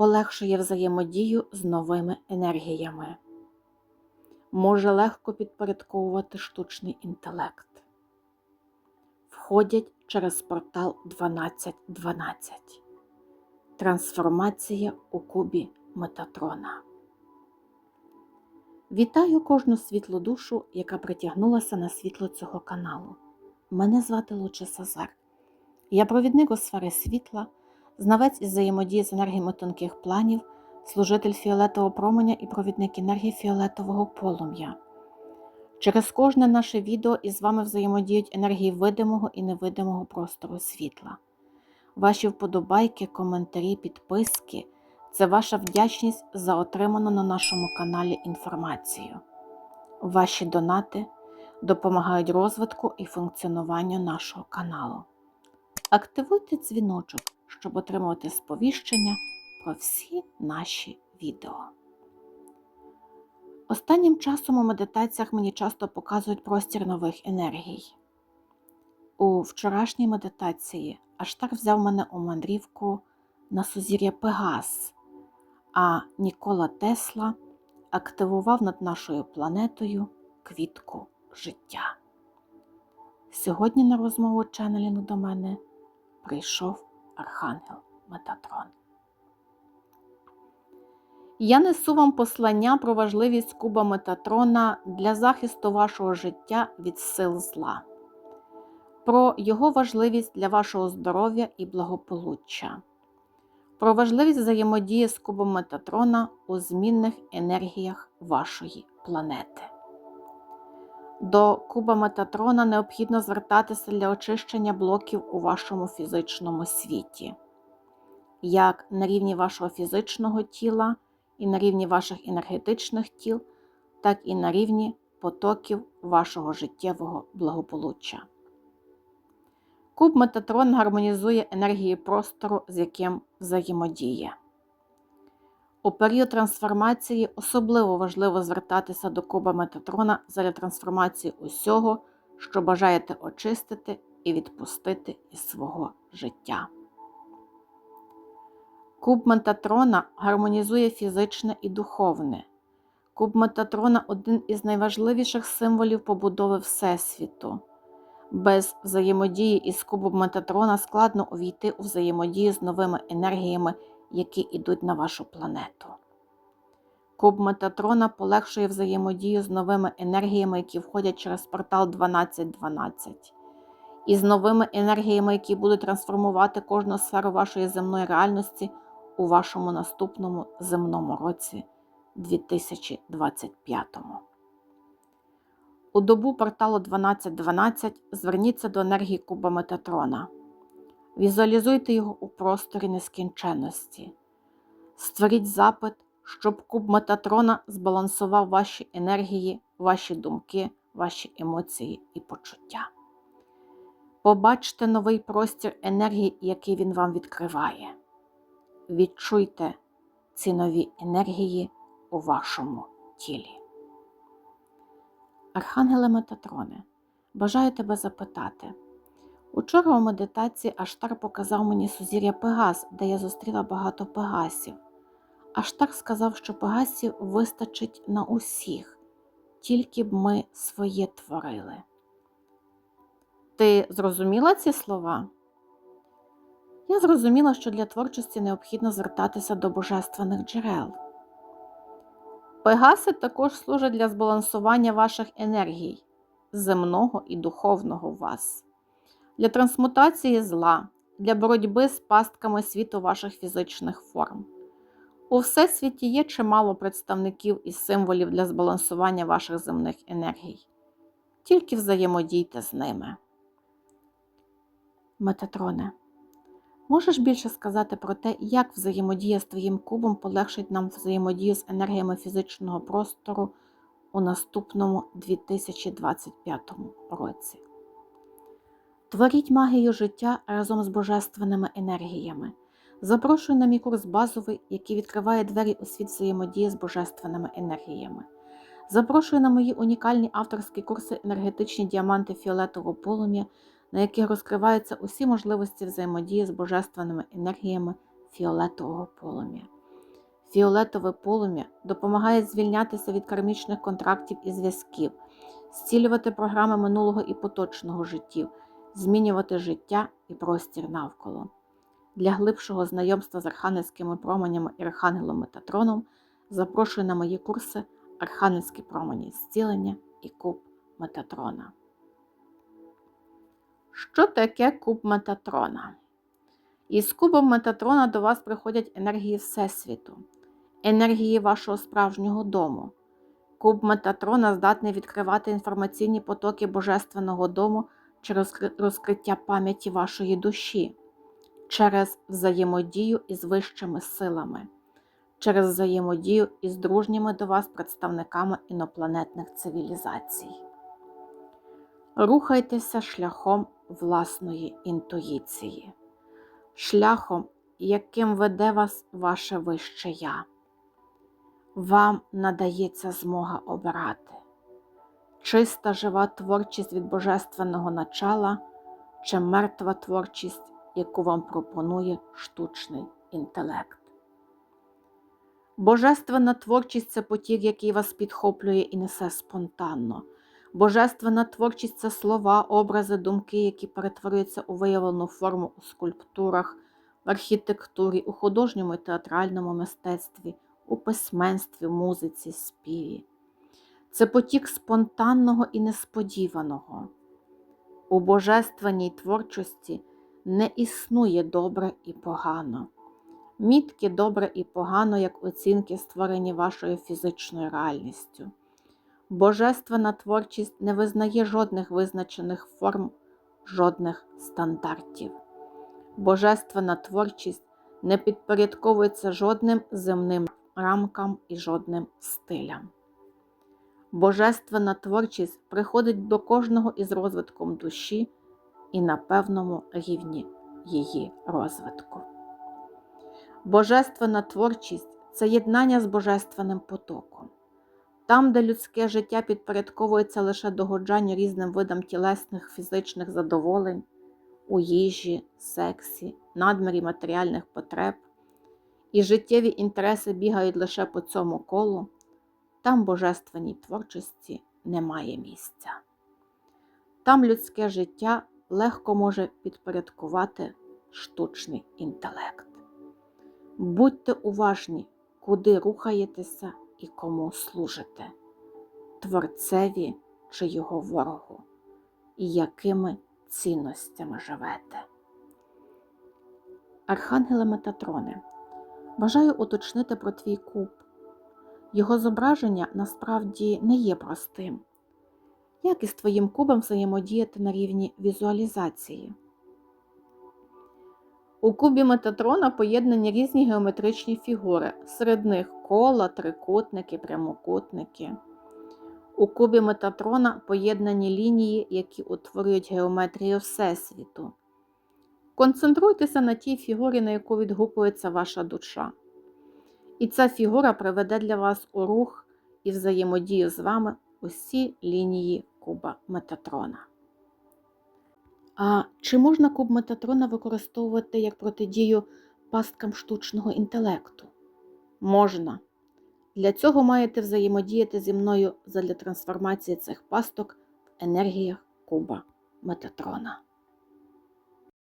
полегшує взаємодію з новими енергіями, може легко підпорядковувати штучний інтелект. Входять через портал 1212. Трансформація у кубі Метатрона. Вітаю кожну світлу душу, яка притягнулася на світло цього каналу. Мене звати Луче Сазар. Я провідник у сфери світла, знавець із взаємодії з енергіями тонких планів, служитель фіолетового променя і провідник енергії фіолетового полум'я. Через кожне наше відео із вами взаємодіють енергії видимого і невидимого простору світла. Ваші вподобайки, коментарі, підписки це ваша вдячність за отриману на нашому каналі інформацію. Ваші донати допомагають розвитку і функціонуванню нашого каналу. Активуйте дзвіночок, щоб отримувати сповіщення про всі наші відео. Останнім часом у медитаціях мені часто показують простір нових енергій. У вчорашній медитації Аштар взяв мене у мандрівку на сузір'я Пегас, а Нікола Тесла активував над нашою планетою квітку життя. Сьогодні на розмову ченнелінгу до мене прийшов Архангел Метатрон. Я несу вам послання про важливість куба Метатрона для захисту вашого життя від сил зла, про його важливість для вашого здоров'я і благополуччя, про важливість взаємодії з кубом Метатрона у змінних енергіях вашої планети. До куба Метатрона необхідно звертатися для очищення блоків у вашому фізичному світі, як на рівні вашого фізичного тіла і на рівні ваших енергетичних тіл, так і на рівні потоків вашого життєвого благополуччя. Куб Метатрон гармонізує енергії простору, з яким взаємодіє. У період трансформації особливо важливо звертатися до куба Метатрона для трансформації усього, що бажаєте очистити і відпустити із свого життя. Куб Метатрона гармонізує фізичне і духовне. Куб Метатрона один із найважливіших символів побудови Всесвіту. Без взаємодії із кубом Метатрона складно увійти у взаємодію з новими енергіями, які йдуть на вашу планету. Куб Метатрона полегшує взаємодію з новими енергіями, які входять через портал 1212, і з новими енергіями, які будуть трансформувати кожну сферу вашої земної реальності у вашому наступному земному році 2025. У добу порталу 1212 зверніться до енергії куба Метатрона. Візуалізуйте його у просторі нескінченності. Створіть запит, щоб куб Метатрона збалансував ваші енергії, ваші думки, ваші емоції і почуття. Побачте новий простір енергії, який він вам відкриває. Відчуйте ці нові енергії у вашому тілі. Архангеле Метатроне, бажаю тебе запитати. Учора у медитації Аштар показав мені сузір'я Пегас, де я зустріла багато пегасів. Аштар сказав, що пегасів вистачить на усіх, тільки б ми своє творили. Ти зрозуміла ці слова? Я зрозуміла, що для творчості необхідно звертатися до божественних джерел. Пегаси також служать для збалансування ваших енергій, земного і духовного вас, для трансмутації зла, для боротьби з пастками світу ваших фізичних форм. У всесвіті є чимало представників і символів для збалансування ваших земних енергій. Тільки взаємодійте з ними. Метатроне. Можеш більше сказати про те, як взаємодія з твоїм кубом полегшить нам взаємодію з енергіями фізичного простору у наступному 2025 році? Творіть магію життя разом з божественними енергіями. Запрошую на мій курс базовий, який відкриває двері у світ взаємодії з божественними енергіями. Запрошую на мої унікальні авторські курси енергетичні діаманти фіолетового полум'я на яких розкриваються усі можливості взаємодії з божественними енергіями фіолетового полум'я. Фіолетове полум'я допомагає звільнятися від кармічних контрактів і зв'язків, зцілювати програми минулого і поточного життів, змінювати життя і простір навколо. Для глибшого знайомства з архангельськими променями і архангелом Метатроном запрошую на мої курси Архангельські промені зцілення і куб Метатрона. Що таке куб Метатрона? Із кубом Метатрона до вас приходять енергії Всесвіту, енергії вашого справжнього дому. Куб Метатрона здатний відкривати інформаційні потоки Божественного дому через розкриття пам'яті вашої душі, через взаємодію із вищими силами, через взаємодію із дружніми до вас представниками інопланетних цивілізацій. Рухайтеся шляхом власної інтуїції, шляхом, яким веде вас ваше вище я. Вам надається змога обирати чиста жива творчість від божественного начала чи мертва творчість, яку вам пропонує штучний інтелект. Божественна творчість це потік, який вас підхоплює і несе спонтанно. Божественна творчість це слова, образи, думки, які перетворюються у виявлену форму у скульптурах, в архітектурі, у художньому і театральному мистецтві, у письменстві, музиці, співі. Це потік спонтанного і несподіваного. У божественній творчості не існує добре і погано. Мітки добре і погано, як оцінки, створені вашою фізичною реальністю. Божественна творчість не визнає жодних визначених форм, жодних стандартів. Божественна творчість не підпорядковується жодним земним рамкам і жодним стилям. Божественна творчість приходить до кожного із розвитком душі і на певному рівні її розвитку. Божественна творчість це єднання з божественним потоком. Там, де людське життя підпорядковується лише догоджанню різним видам тілесних фізичних задоволень, у їжі, сексі, надмірі матеріальних потреб, і життєві інтереси бігають лише по цьому колу, там божественній творчості немає місця. Там людське життя легко може підпорядкувати штучний інтелект. Будьте уважні, куди рухаєтеся і кому служите, творцеві чи його ворогу, і якими цінностями живете. Архангеле Метатроне, бажаю уточнити про твій куб. Його зображення насправді не є простим. Як із твоїм кубом взаємодіяти на рівні візуалізації? У кубі Метатрона поєднані різні геометричні фігури, серед них кола, трикутники, прямокутники. У кубі Метатрона поєднані лінії, які утворюють геометрію Всесвіту. Концентруйтеся на тій фігурі, на яку відгукується ваша душа. І ця фігура приведе для вас у рух і взаємодію з вами усі лінії куба Метатрона. А чи можна куб Метатрона використовувати як протидію пасткам штучного інтелекту? Можна. Для цього маєте взаємодіяти зі мною задля трансформації цих пасток в енергіях куба Метатрона.